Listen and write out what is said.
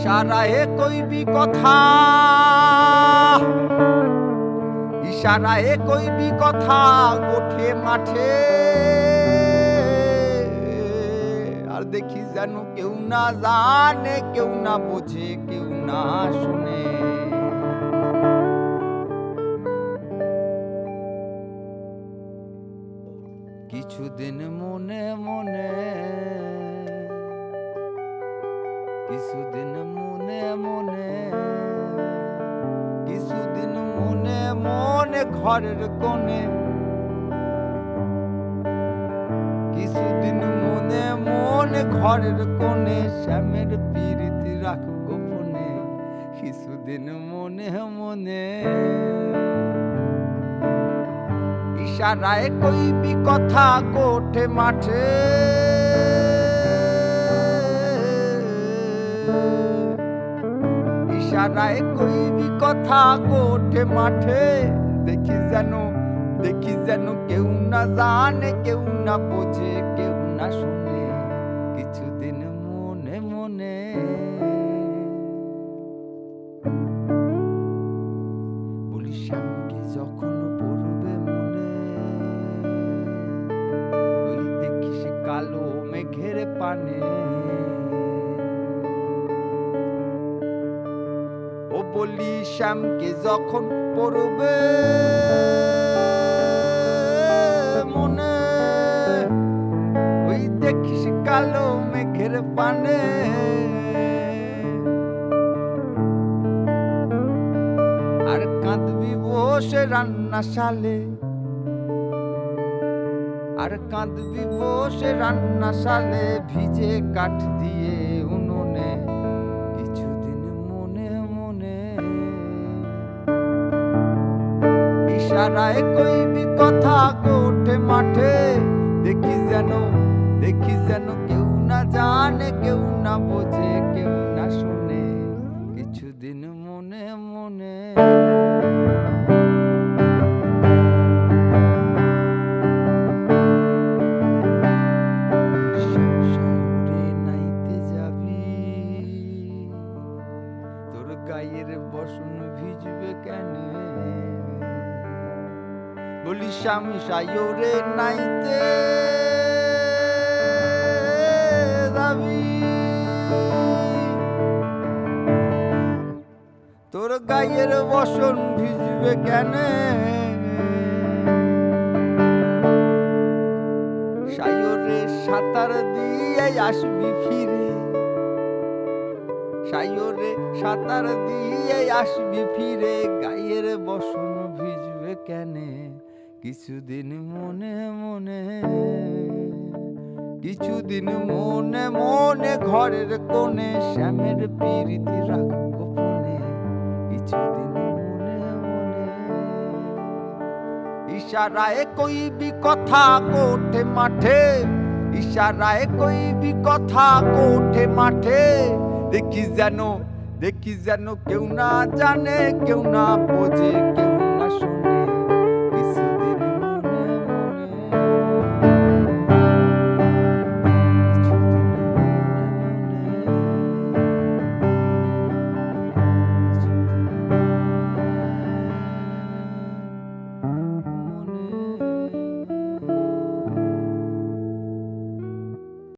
ইশারায় কইবি কথা। ইশারায় কইবি কথা ওঠে মাঠে। আর দেখি যেন কেউ না জানে, কেউ না বোঝে, কেউ না শুনে। কিছুদিন মনে মনে ঘরের কোণে। কিছুদিন মনে মনে ঘরের কোণে শ্যামের পিরিতি রাখ গোপনে। কিছুদিন মনে মনে ইশারায় কইবি কথা কোঠে মাঠে। ইশারায় কইবি কথা কোঠে মাঠে। দেখি যেন দেখি যেন কেউ না জানে, কেউ না বোঝে, কেউ না শুনে। কিছুদিন মনে মনে বলি, শ্যামকে যখন পড়বে মনে, ওই দেখিস কালো মেঘের পানে। ও বলি, শ্যামকে যখন পড়বে মনে। ওই দেখিস কালো মেঘের পানে। আর কাঁদবি বসে রান্না শালে। আর কাঁদবি বসে রান্না শালে ভিজে কাঠ দিয়ে উনুনে ইশারায় কইবি কথা কোঠে মাঠে। দেখি যেন দেখি যেন কেউ না জানে, কেউ না বোঝে। বলি, স্বামী সায়রে নাইতে যাবি? তোর গায়ের বসন ভিজবে কেন? সায়রে সাঁতার দিয়ে আসবি ফিরে। সায়রে সাঁতার দিয়ে আসবি ফিরে। গায়ের বসন ভিজবে কেনে? কিছুদিন মনে মনে, কিছুদিন মনে মনে ঘরের কোণে শ্যামের পিরিতি রাখ গোপনে কিছুদিন মনে মনে ইশারায় কইবি কথা কোঠে মাঠে, ইশারায় কইবি কথা কোঠে মাঠে। দেখি যেন দেখি যেন কেউ না জানে, কেউ না বোঝে